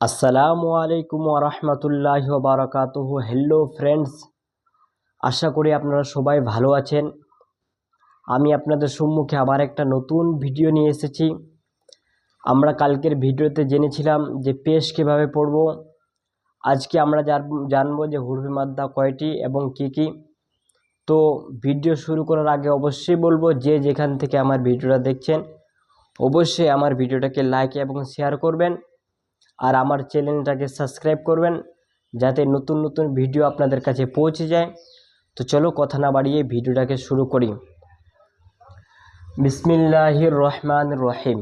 আসসালামু আলাইকুম ওরহমতুল্লাহ বারকাতুহ। হ্যালো ফ্রেন্ডস আশা করি আপনারা সবাই ভালো আছেন। আমি আপনাদের সম্মুখে আবার একটা নতুন ভিডিও নিয়ে এসেছি। আমরা কালকের ভিডিওতে জেনেছিলাম যে পেশ কীভাবে পড়ব। আজকে আমরা জান- জানব যে হুরফি মাদ্দা কয়টি এবং কি কি। তো ভিডিও শুরু করার আগে অবশ্যই বলব যে যেখান থেকে আমার ভিডিওটা দেখছেন, অবশ্যই আমার ভিডিওটাকে লাইক এবং শেয়ার করবেন। আর আমার চ্যানেলটাকে সাবস্ক্রাইব করবেন যাতে নতুন নতুন ভিডিও আপনাদের কাছে পৌঁছে যায়। তো চলো কথা না বাড়িয়ে ভিডিওটাকে শুরু করি। বিসমিল্লাহির রহমান রহিম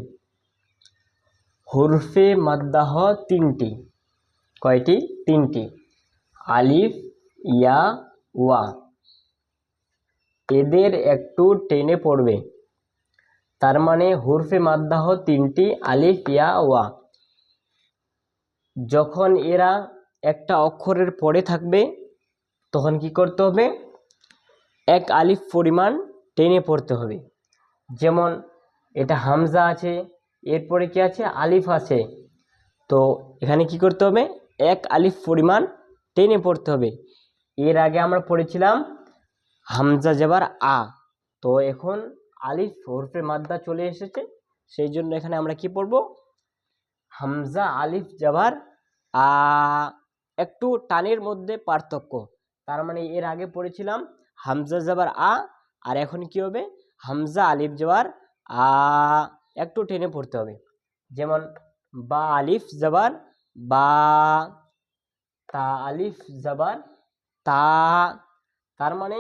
হুরফে মাদ্দাহ তিনটি। কয়টি? তিনটি। আলিফ, ইয়া, ওয়া। এদের একটু টেনে পড়বে। তার মানে হুরফে মাদ্দাহ তিনটি, আলিফ, ইয়া, ওয়া। যখন এরা একটা অক্ষরের পরে থাকবে, তখন কি করতে হবে? এক আলিফ পরিমাণ টেনে পড়তে হবে। যেমন এটা হামজা আছে, এরপরে কি আছে? আলিফ আছে। তো এখানে কি করতে হবে? এক আলিফ পরিমাণ টেনে পড়তে হবে। এর আগে আমরা পড়েছিলাম হামজা যাবার আ। তো এখন আলিফ হরফে মাদ্দা চলে এসেছে। সেই জন্য এখানে আমরা কি পড়ব? হামজা, আলিফ, জাবার, আ, একটু টানের মধ্যে পার্থক্য। তার মানে এর আগে পড়েছিলাম হামজা, জাবার, আ, আর এখন কি হবে? হামজা, আলিফ, জাবার, আ, একটু টেনে পড়তে হবে। যেমন, বা, আলিফ, জাবার, বা, তা, আলিফ, জাবার, তা। তার মানে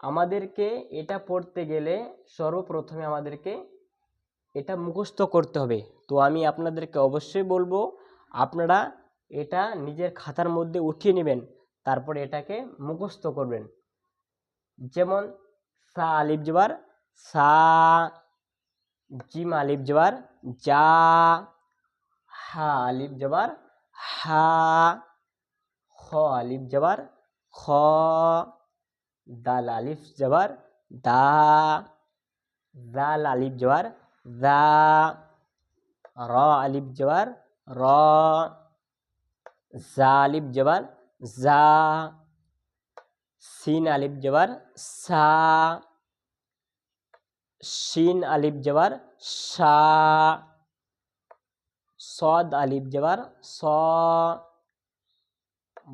আমাদেরকে এটা পড়তে গেলে সর্বপ্রথমে আমাদেরকে এটা মুখস্থ করতে হবে। তো আমি আপনাদেরকে অবশ্যই বলব, আপনারা এটা নিজের খাতার মধ্যে উঠিয়ে নেবেন, তারপরে এটাকে মুখস্থ করবেন। যেমন, সা আলিফ জবার সা, জিম আলিফ জবার যা হা আলিফ জবার হা, খ আলিফ জবার খ, দাল আলিফ জবার দা, জাল আলিফ জবার দা র আলিফ জবার র জা আলিফ জবার জা সিন আলিফ জবার সা শিন আলিফ জবার সা সদ আলিফ জবার স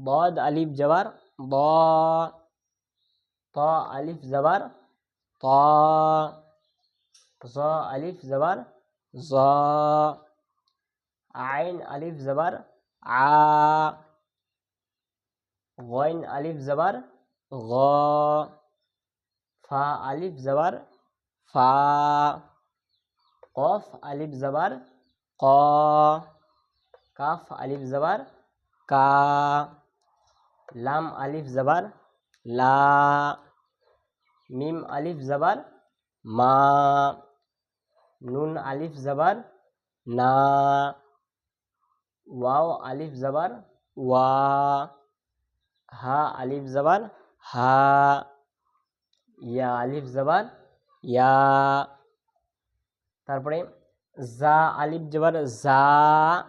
বদ আলিফ জবার ব ত আলিফ জবার ত জ আলিফ জবার জ আইন আলিফ জবার আ গইন আলিফ জবার গ ফা আলিফ জবার ফা কফ আলিফ জবার ক কাফ আলিফ জবার কা লাম আলিফ জবার লা মিম আলিফ জবার মা নুন, আলিফ, জবার, না। ওয়াও, আলিফ, জবার, ওয়া। হা, আলিফ, জবার, হা। ইয়া, আলিফ, জবার, ইয়া। তারপরে জা, আলিফ, জবার, জা।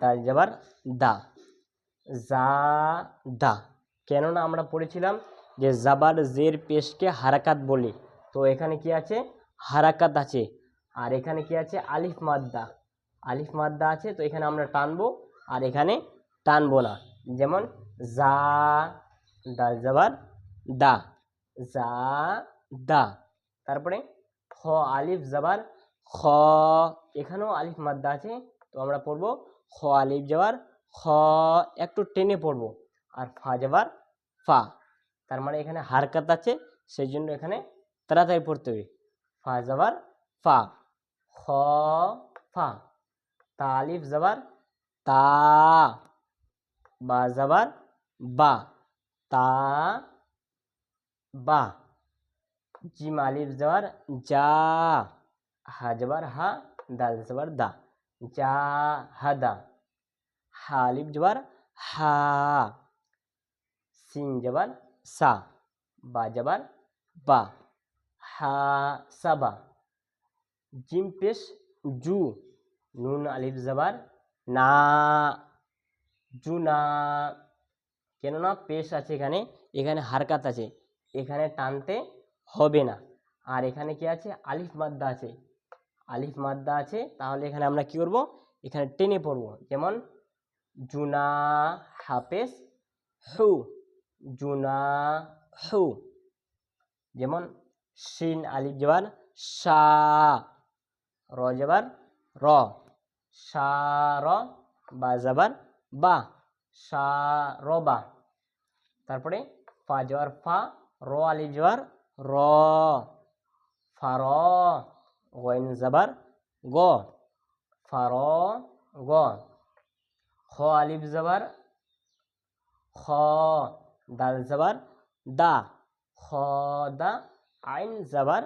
দাল, জবার, দা। জা, দা। কেননা আমরা পড়েছিলাম যে জাবার, জের, পেশকে হারাকাত বলি। তো এখানে কি আছে? হারাকাত আছে। আর এখানে কি আছে? আলিফ মাদ্দা। আলিফ মাদ্দা আছে, তো এখানে আমরা টানবো। আর এখানে টানবো না। যেমন জা, দাল জাবার দা। জা, দা। তারপরে খ আলিফ জাবার খ। এখানেও আলিফ মাদ্দা আছে, তো আমরা পড়ব খ, আলিফ যাবার খ। একটু টেনে পড়ব। আর ফা যাবার ফা। তার মানে এখানে হারকাত আছে, সেই জন্য এখানে তাড়াতাড়ি পড়তে হবে। ফা যাবার ফা। খ ফা তা আলিফ যাবার তা বা যাবার বা তা বা জিম আলিফ যাবার যা হা যাবার হা দাল যাবার দা যা হাদা হা আলিফ যাবার হা সিন যাবার সা বা যাবার বা হা সাবা জিম পেশ জু, নুন, আলিফ যাবার না, জু জুনা কেননা পেশ আছে এখানে এখানে হারকাত আছে, এখানে টানতে হবে না। আর এখানে কি আছে? আলিফ মাদ্দা আছে। আলিফ মাদ্দা আছে, তাহলে এখানে আমরা কি করব? এখানে টেনে পড়ব। যেমন জুনা হাফেজ হু জুনা হু যেমন, শিন, আলিফ, জবার সা র জবার র। সা, র, বা জবার বা। সা, র, বা। তারপরে ফা জবার ফা, র, আলিফ জবার র। ফা, র, গইন জবার গ। ফা, র, গ। খ, আলিফ জবার খ। দাল জবার দা। খ, দা। আইন জবার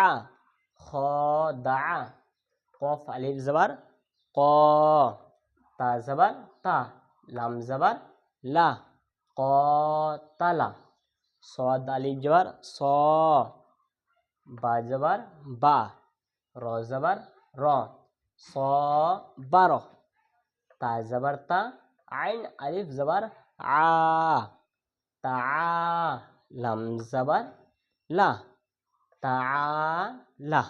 আ। খ, দা। কফ, আলিফ জবার, ক, তা জবার, তা, লাম জবার, লা, ক তালা সদ, আলিফ জবার, স, বা জবার, বা, র জবার, র, স বারো তা জবর, তা, আইন, আলিফ জবর, আ, তা লাম জবর, লা, তা লা।